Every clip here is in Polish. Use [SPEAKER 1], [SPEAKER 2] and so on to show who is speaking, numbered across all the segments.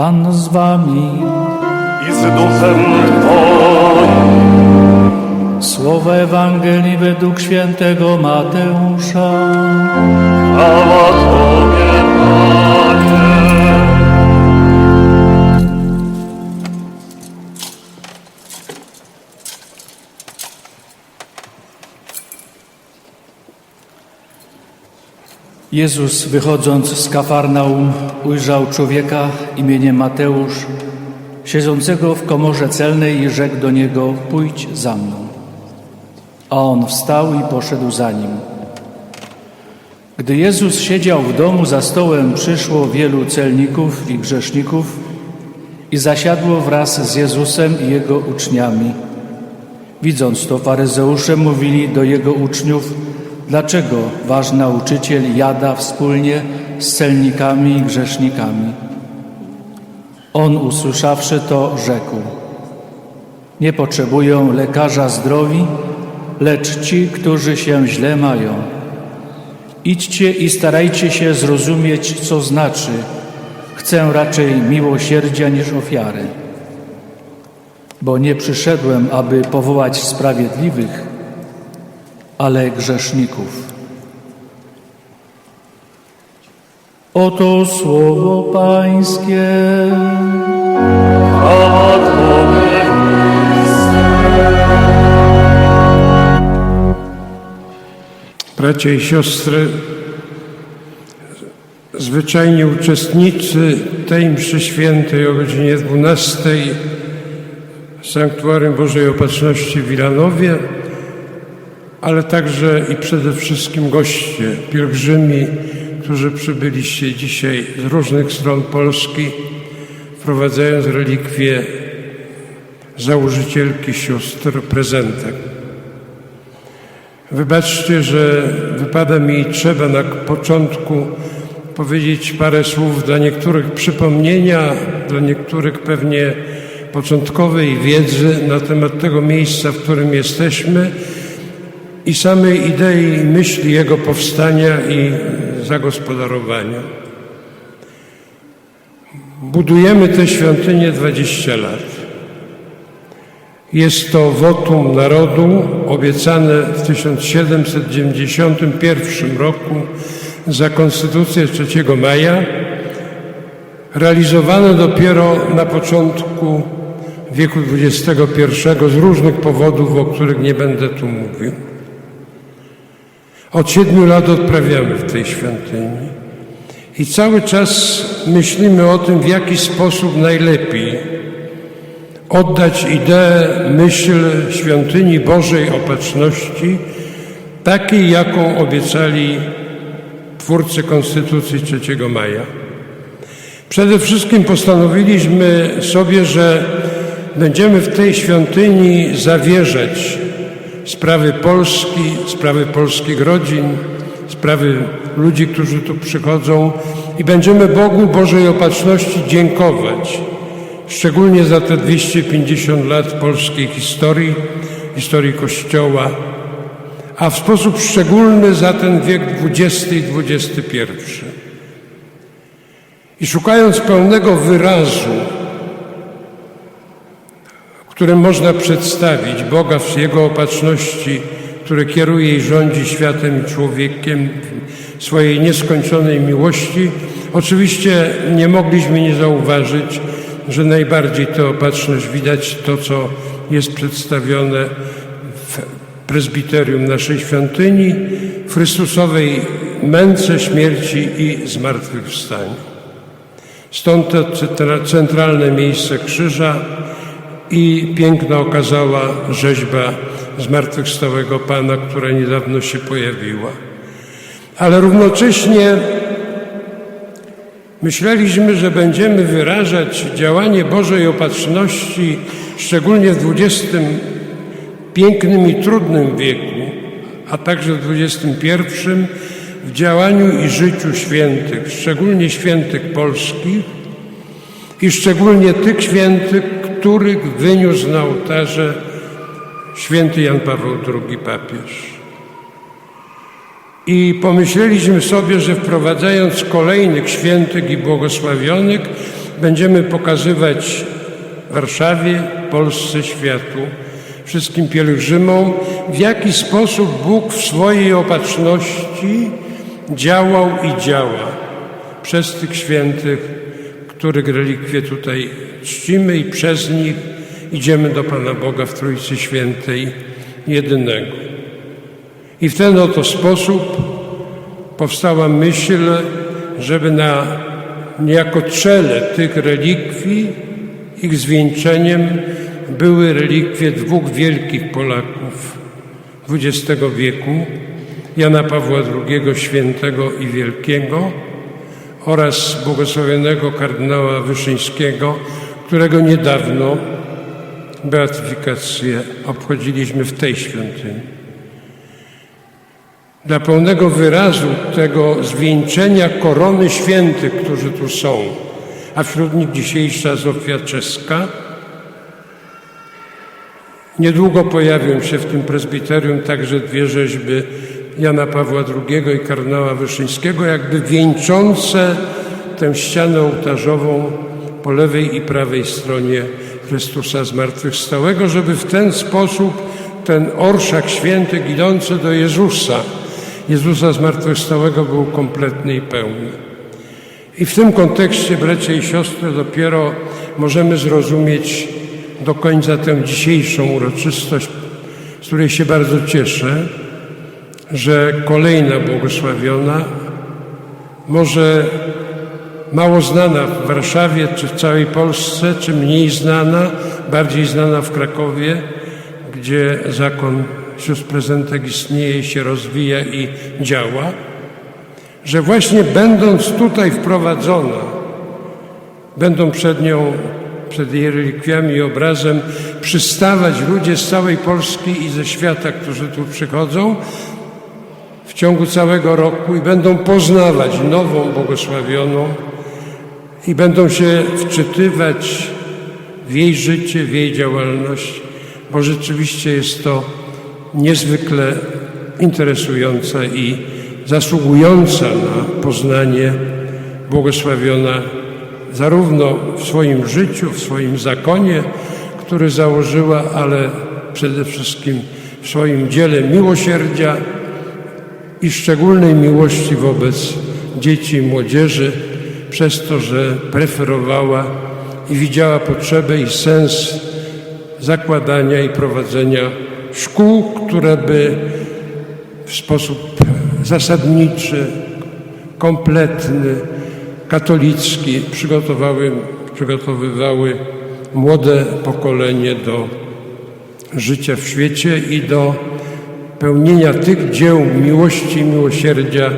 [SPEAKER 1] Pan z wami.
[SPEAKER 2] i z duchem Twoim.
[SPEAKER 1] Słowa Ewangelii według świętego Mateusza.
[SPEAKER 2] Chwała Tobie,
[SPEAKER 1] Jezus wychodząc z Kafarnaum ujrzał człowieka imieniem Mateusz, siedzącego w komorze celnej i rzekł do niego, pójdź za mną. A on wstał i poszedł za nim. Gdy Jezus siedział w domu za stołem, przyszło wielu celników i grzeszników i zasiadło wraz z Jezusem i Jego uczniami. Widząc to, faryzeusze mówili do Jego uczniów, dlaczego wasz nauczyciel jada wspólnie z celnikami i grzesznikami. On, usłyszawszy to, rzekł, nie potrzebują lekarza zdrowi, lecz ci, którzy się źle mają. Idźcie i starajcie się zrozumieć, co znaczy chcę raczej miłosierdzia niż ofiary. Bo nie przyszedłem, aby powołać sprawiedliwych, ale grzeszników. Oto słowo Pańskie.
[SPEAKER 3] Bracia i siostry, zwyczajnie uczestnicy tej mszy świętej o godzinie 12 w Sanktuarium Bożej Opatrzności w Wilanowie, ale także i przede wszystkim goście, pielgrzymi, którzy przybyliście dzisiaj z różnych stron Polski, wprowadzając relikwie założycielki sióstr prezentem. Wybaczcie, że wypada mi trzeba na początku powiedzieć parę słów dla niektórych przypomnienia, dla niektórych pewnie początkowej wiedzy na temat tego miejsca, w którym jesteśmy i samej idei i myśli jego powstania i zagospodarowania. Budujemy tę świątynię 20 lat. Jest to wotum narodu obiecane w 1791 roku za Konstytucję 3 maja, realizowane dopiero na początku wieku XXI z różnych powodów, o których nie będę tu mówił. Od siedmiu lat odprawiamy w tej świątyni i cały czas myślimy o tym, w jaki sposób najlepiej oddać ideę, myśl świątyni Bożej Opatrzności, takiej, jaką obiecali twórcy Konstytucji 3 maja. Przede wszystkim postanowiliśmy sobie, że będziemy w tej świątyni zawierzać sprawy Polski, sprawy polskich rodzin, sprawy ludzi, którzy tu przychodzą i będziemy Bogu Bożej Opatrzności dziękować szczególnie za te 250 lat polskiej historii, historii Kościoła, a w sposób szczególny za ten wiek XX i XXI. I szukając pełnego wyrazu, którym można przedstawić Boga w Jego opatrzności, który kieruje i rządzi światem i człowiekiem swojej nieskończonej miłości, oczywiście nie mogliśmy nie zauważyć, że najbardziej tę opatrzność widać to, co jest przedstawione w prezbiterium naszej świątyni, w Chrystusowej męce, śmierci i zmartwychwstaniu. Stąd to centralne miejsce krzyża i piękna okazała rzeźba zmartwychwstałego Pana, która niedawno się pojawiła. Ale równocześnie Myśleliśmy, że będziemy wyrażać działanie Bożej Opatrzności, szczególnie w XX pięknym i trudnym wieku, a także w XXI w działaniu i życiu świętych, szczególnie świętych polskich i szczególnie tych świętych, których wyniósł na ołtarze święty Jan Paweł II papież. I pomyśleliśmy sobie, że wprowadzając kolejnych świętych i błogosławionych, będziemy pokazywać Warszawie, Polsce, światu, wszystkim pielgrzymom, w jaki sposób Bóg w swojej opatrzności działał i działa przez tych świętych, których relikwie tutaj czcimy i przez nich idziemy do Pana Boga w Trójcy Świętej jedynego. I w ten oto sposób powstała myśl, żeby na niejako czele tych relikwii, ich zwieńczeniem były relikwie dwóch wielkich Polaków XX wieku, Jana Pawła II Świętego i Wielkiego oraz błogosławionego kardynała Wyszyńskiego, którego niedawno beatyfikację obchodziliśmy w tej świątyni. Dla pełnego wyrazu tego zwieńczenia korony świętych, którzy tu są, a wśród nich dzisiejsza Zofia Czeska, niedługo pojawią się w tym prezbiterium także dwie rzeźby Jana Pawła II i kardynała Wyszyńskiego, jakby wieńczące tę ścianę ołtarzową po lewej i prawej stronie Chrystusa Zmartwychwstałego, żeby w ten sposób ten orszak święty idący do Jezusa, Jezusa Zmartwychwstałego był kompletny i pełny. I w tym kontekście, bracia i siostry, dopiero możemy zrozumieć do końca tę dzisiejszą uroczystość, z której się bardzo cieszę, że kolejna błogosławiona, może mało znana w Warszawie czy w całej Polsce, czy mniej znana, bardziej znana w Krakowie, gdzie zakon sióstr prezentek istnieje się rozwija i działa, że właśnie będąc tutaj wprowadzona, będą przed nią, przed jej relikwiami i obrazem przystawać ludzie z całej Polski i ze świata, którzy tu przychodzą w ciągu całego roku i będą poznawać nową błogosławioną i będą się wczytywać w jej życie, w jej działalność, bo rzeczywiście jest to niezwykle interesująca i zasługująca na poznanie błogosławiona zarówno w swoim życiu, w swoim zakonie, który założyła, ale przede wszystkim w swoim dziele miłosierdzia i szczególnej miłości wobec dzieci i młodzieży, przez to, że preferowała i widziała potrzebę i sens zakładania i prowadzenia szkół, które by w sposób zasadniczy, kompletny, katolicki przygotowały, przygotowywały młode pokolenie do życia w świecie i do pełnienia tych dzieł miłości i miłosierdzia,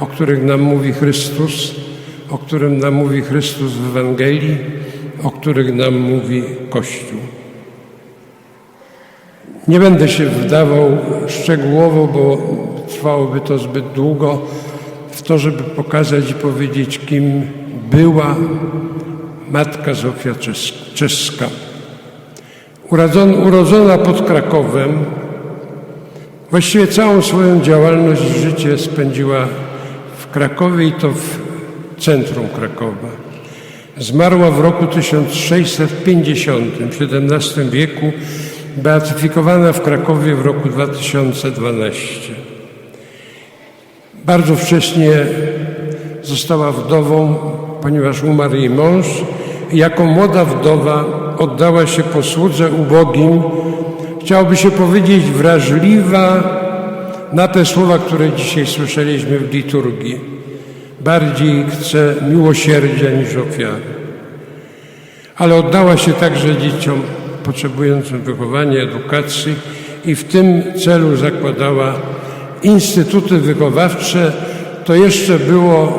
[SPEAKER 3] o których nam mówi Chrystus, o którym nam mówi Chrystus w Ewangelii, o których nam mówi Kościół. Nie będę się wdawał szczegółowo, bo trwałoby to zbyt długo, w to, żeby pokazać i powiedzieć, kim była matka Zofia Czes- Czeska. Urodzona pod Krakowem, właściwie całą swoją działalność i życie spędziła w Krakowie i to w centrum Krakowa. Zmarła w roku 1650, w XVII wieku, beatyfikowana w Krakowie w roku 2012. Bardzo wcześnie została wdową, ponieważ umarł jej mąż jako młoda wdowa oddała się posłudze ubogim, chciałoby się powiedzieć wrażliwa na te słowa, które dzisiaj słyszeliśmy w liturgii. Bardziej chce miłosierdzia niż ofiary. Ale oddała się także dzieciom potrzebującym wychowania, edukacji i w tym celu zakładała instytuty wychowawcze. To jeszcze było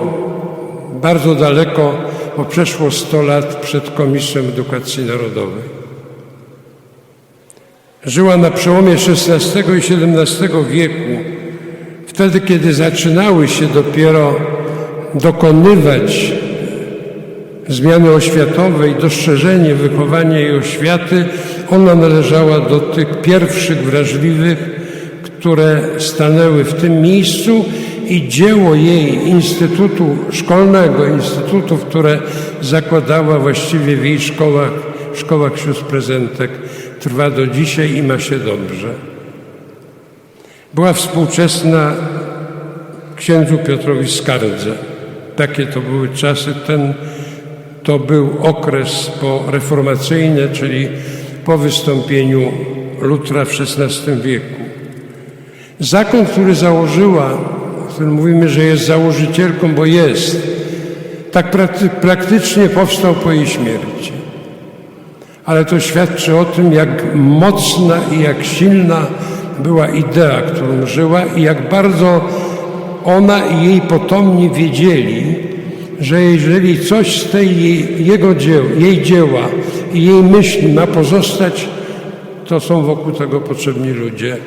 [SPEAKER 3] bardzo daleko, bo przeszło 100 lat przed Komisją Edukacji Narodowej. Żyła na przełomie XVI i XVII wieku, wtedy kiedy zaczynały się dopiero dokonywać zmiany oświatowej, dostrzeżenie wychowania i oświaty, ona należała do tych pierwszych wrażliwych, które stanęły w tym miejscu i dzieło jej Instytutu Szkolnego, instytutów, które zakładała właściwie w jej szkołach, szkołach sióstr prezentek, trwa do dzisiaj i ma się dobrze. Była współczesna księdzu Piotrowi Skardze. Takie to były czasy. Ten to był okres poreformacyjny, czyli po wystąpieniu Lutra w XVI wieku. Zakon, który założyła, o którym mówimy, że jest założycielką, bo jest, tak prakty- praktycznie powstał po jej śmierci. Ale to świadczy o tym, jak mocna i jak silna była idea, którą żyła i jak bardzo ona i jej potomni wiedzieli, że jeżeli coś z tej jej, jego dzieł, jej dzieła i jej myśli ma pozostać, to są wokół tego potrzebni ludzie,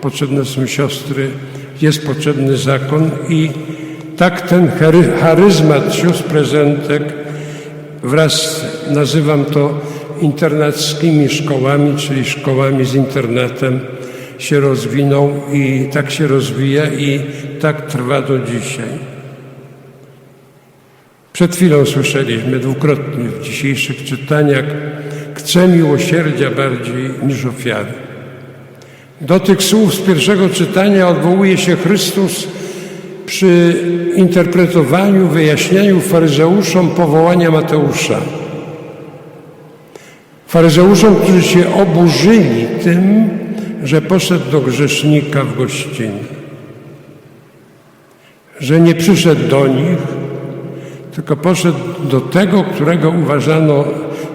[SPEAKER 3] potrzebne są siostry, jest potrzebny zakon i tak ten chary- charyzmat sióstr prezentek wraz, nazywam to internackimi szkołami, czyli szkołami z internatem, się rozwinął i tak się rozwija i tak trwa do dzisiaj. Przed chwilą słyszeliśmy dwukrotnie w dzisiejszych czytaniach, chcę miłosierdzia bardziej niż ofiary. Do tych słów z pierwszego czytania odwołuje się Chrystus przy interpretowaniu, wyjaśnianiu faryzeuszom powołania Mateusza. Faryzeuszom, którzy się oburzyli tym, że poszedł do grzesznika w gościnie. Że nie przyszedł do nich, tylko poszedł do tego, którego uważano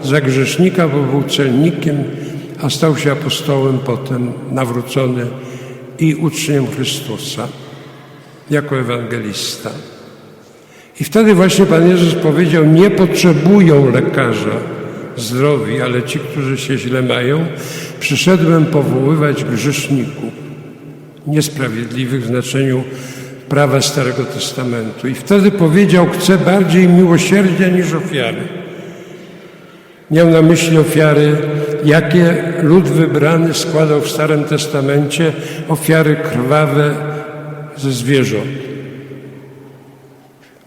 [SPEAKER 3] za grzesznika, bo był celnikiem, a stał się apostołem potem, nawrócony i uczniem Chrystusa jako ewangelista. I wtedy właśnie Pan Jezus powiedział, nie potrzebują lekarza zdrowi, ale ci, którzy się źle mają, przyszedłem powoływać grzeszników, niesprawiedliwych w znaczeniu prawa Starego Testamentu. I wtedy powiedział, chcę bardziej miłosierdzia niż ofiary. Miał na myśli ofiary, jakie lud wybrany składał w Starym Testamencie, ofiary krwawe ze zwierząt.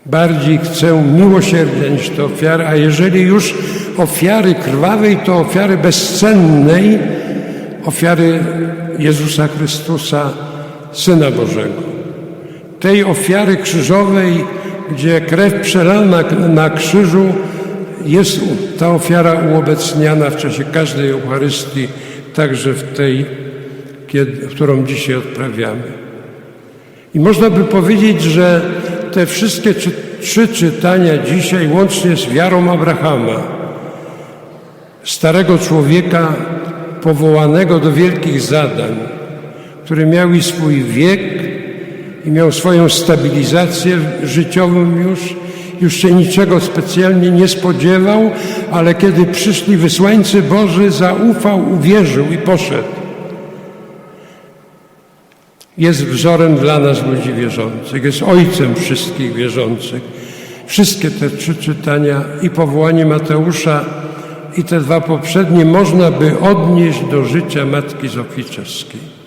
[SPEAKER 3] Bardziej chcę miłosierdzia niż te ofiary, a jeżeli już ofiary krwawej, to ofiary bezcennej, ofiary Jezusa Chrystusa, Syna Bożego. Tej ofiary krzyżowej, gdzie krew przelana na krzyżu, jest ta ofiara uobecniana w czasie każdej Eucharystii, także w tej, kiedy, którą dzisiaj odprawiamy. I można by powiedzieć, że te wszystkie czy, trzy czytania dzisiaj, łącznie z wiarą Abrahama, starego człowieka powołanego do wielkich zadań, który miał i swój wiek, miał swoją stabilizację życiową już, już się niczego specjalnie nie spodziewał, ale kiedy przyszli wysłańcy Boży, zaufał, uwierzył i poszedł. Jest wzorem dla nas ludzi wierzących, jest ojcem wszystkich wierzących. Wszystkie te trzy czytania i powołanie Mateusza i te dwa poprzednie można by odnieść do życia Matki Zofii Czeskiej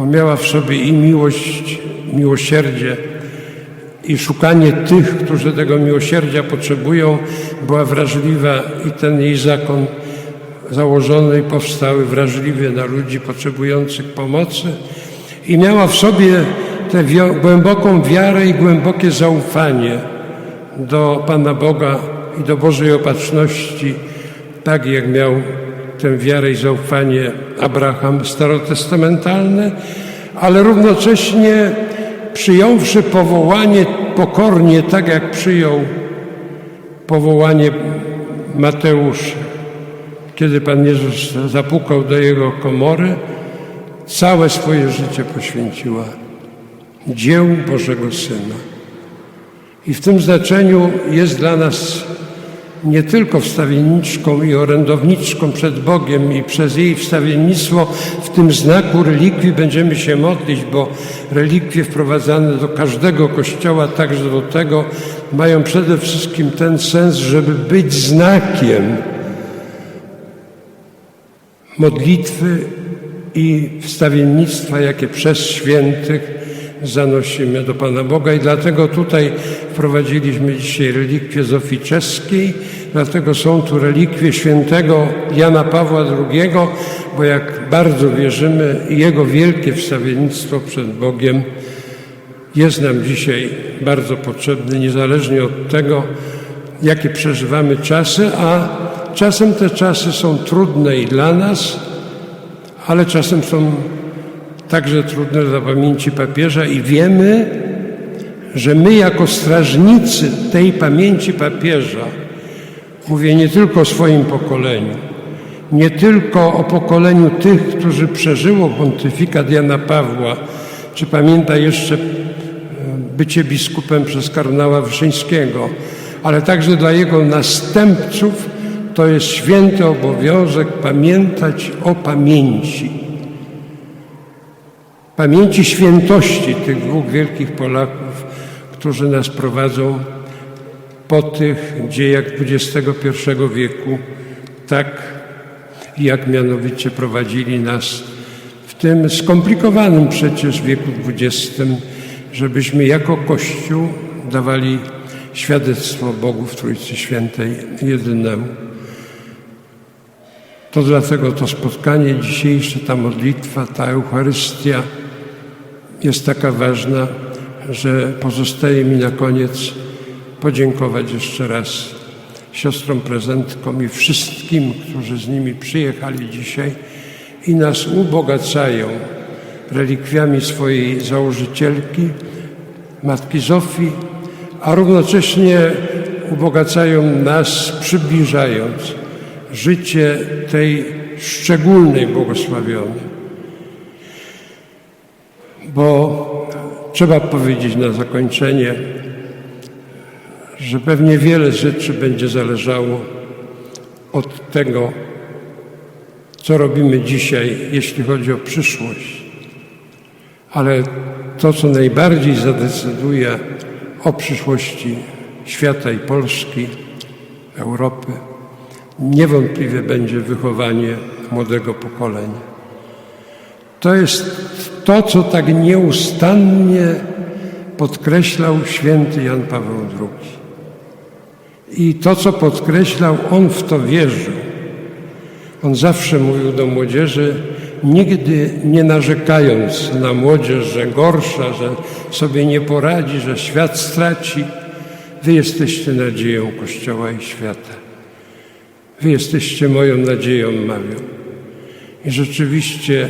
[SPEAKER 3] bo miała w sobie i miłość, miłosierdzie, i szukanie tych, którzy tego miłosierdzia potrzebują, była wrażliwa i ten jej zakon założony i powstały wrażliwie na ludzi potrzebujących pomocy i miała w sobie tę głęboką wiarę i głębokie zaufanie do Pana Boga i do Bożej Opatrzności, tak jak miał tę wiarę i zaufanie Abraham starotestamentalny, ale równocześnie przyjąwszy powołanie pokornie, tak jak przyjął powołanie Mateusz, kiedy Pan Jezus zapukał do jego komory, całe swoje życie poświęciła dziełu Bożego Syna. I w tym znaczeniu jest dla nas nie tylko wstawienniczką i orędowniczką przed Bogiem i przez jej wstawiennictwo w tym znaku relikwii będziemy się modlić, bo relikwie wprowadzane do każdego kościoła, także do tego, mają przede wszystkim ten sens, żeby być znakiem modlitwy i wstawiennictwa, jakie przez świętych zanosimy do Pana Boga i dlatego tutaj wprowadziliśmy dzisiaj relikwie Czeskiej, dlatego są tu relikwie świętego Jana Pawła II, bo jak bardzo wierzymy, jego wielkie wstawiennictwo przed Bogiem jest nam dzisiaj bardzo potrzebne, niezależnie od tego, jakie przeżywamy czasy, a czasem te czasy są trudne i dla nas, ale czasem są także trudne dla pamięci papieża i wiemy, że my jako strażnicy tej pamięci papieża, mówię nie tylko o swoim pokoleniu, nie tylko o pokoleniu tych, którzy przeżyło pontyfikat Jana Pawła, czy pamięta jeszcze bycie biskupem przez kardynała Wyszyńskiego, ale także dla jego następców to jest święty obowiązek pamiętać o pamięci. Pamięci świętości tych dwóch wielkich Polaków, którzy nas prowadzą po tych dziejach XXI wieku, tak jak mianowicie prowadzili nas w tym skomplikowanym przecież wieku XX, żebyśmy jako Kościół dawali świadectwo Bogu w Trójcy Świętej jedynemu. To dlatego to spotkanie dzisiejsze, ta modlitwa, ta Eucharystia jest taka ważna, że pozostaje mi na koniec podziękować jeszcze raz siostrom prezentkom i wszystkim, którzy z nimi przyjechali dzisiaj i nas ubogacają relikwiami swojej założycielki, Matki Zofii, a równocześnie ubogacają nas, przybliżając życie tej szczególnej błogosławionej. Bo trzeba powiedzieć na zakończenie, że pewnie wiele rzeczy będzie zależało od tego, co robimy dzisiaj, jeśli chodzi o przyszłość. Ale to, co najbardziej zadecyduje o przyszłości świata i Polski, Europy, niewątpliwie będzie wychowanie młodego pokolenia. To jest to, co tak nieustannie podkreślał święty Jan Paweł II. I to, co podkreślał, on w to wierzył. On zawsze mówił do młodzieży, nigdy nie narzekając na młodzież, że gorsza, że sobie nie poradzi, że świat straci. Wy jesteście nadzieją Kościoła i świata. Wy jesteście moją nadzieją, mawiał. I rzeczywiście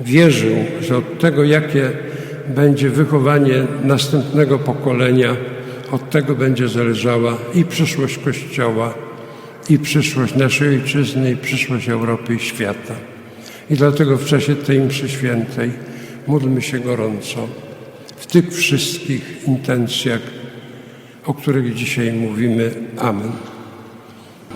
[SPEAKER 3] wierzył, że od tego, jakie będzie wychowanie następnego pokolenia, od tego będzie zależała i przyszłość Kościoła, i przyszłość naszej ojczyzny, i przyszłość Europy i świata. I dlatego w czasie tej mszy świętej módlmy się gorąco w tych wszystkich intencjach, o których dzisiaj mówimy. Amen.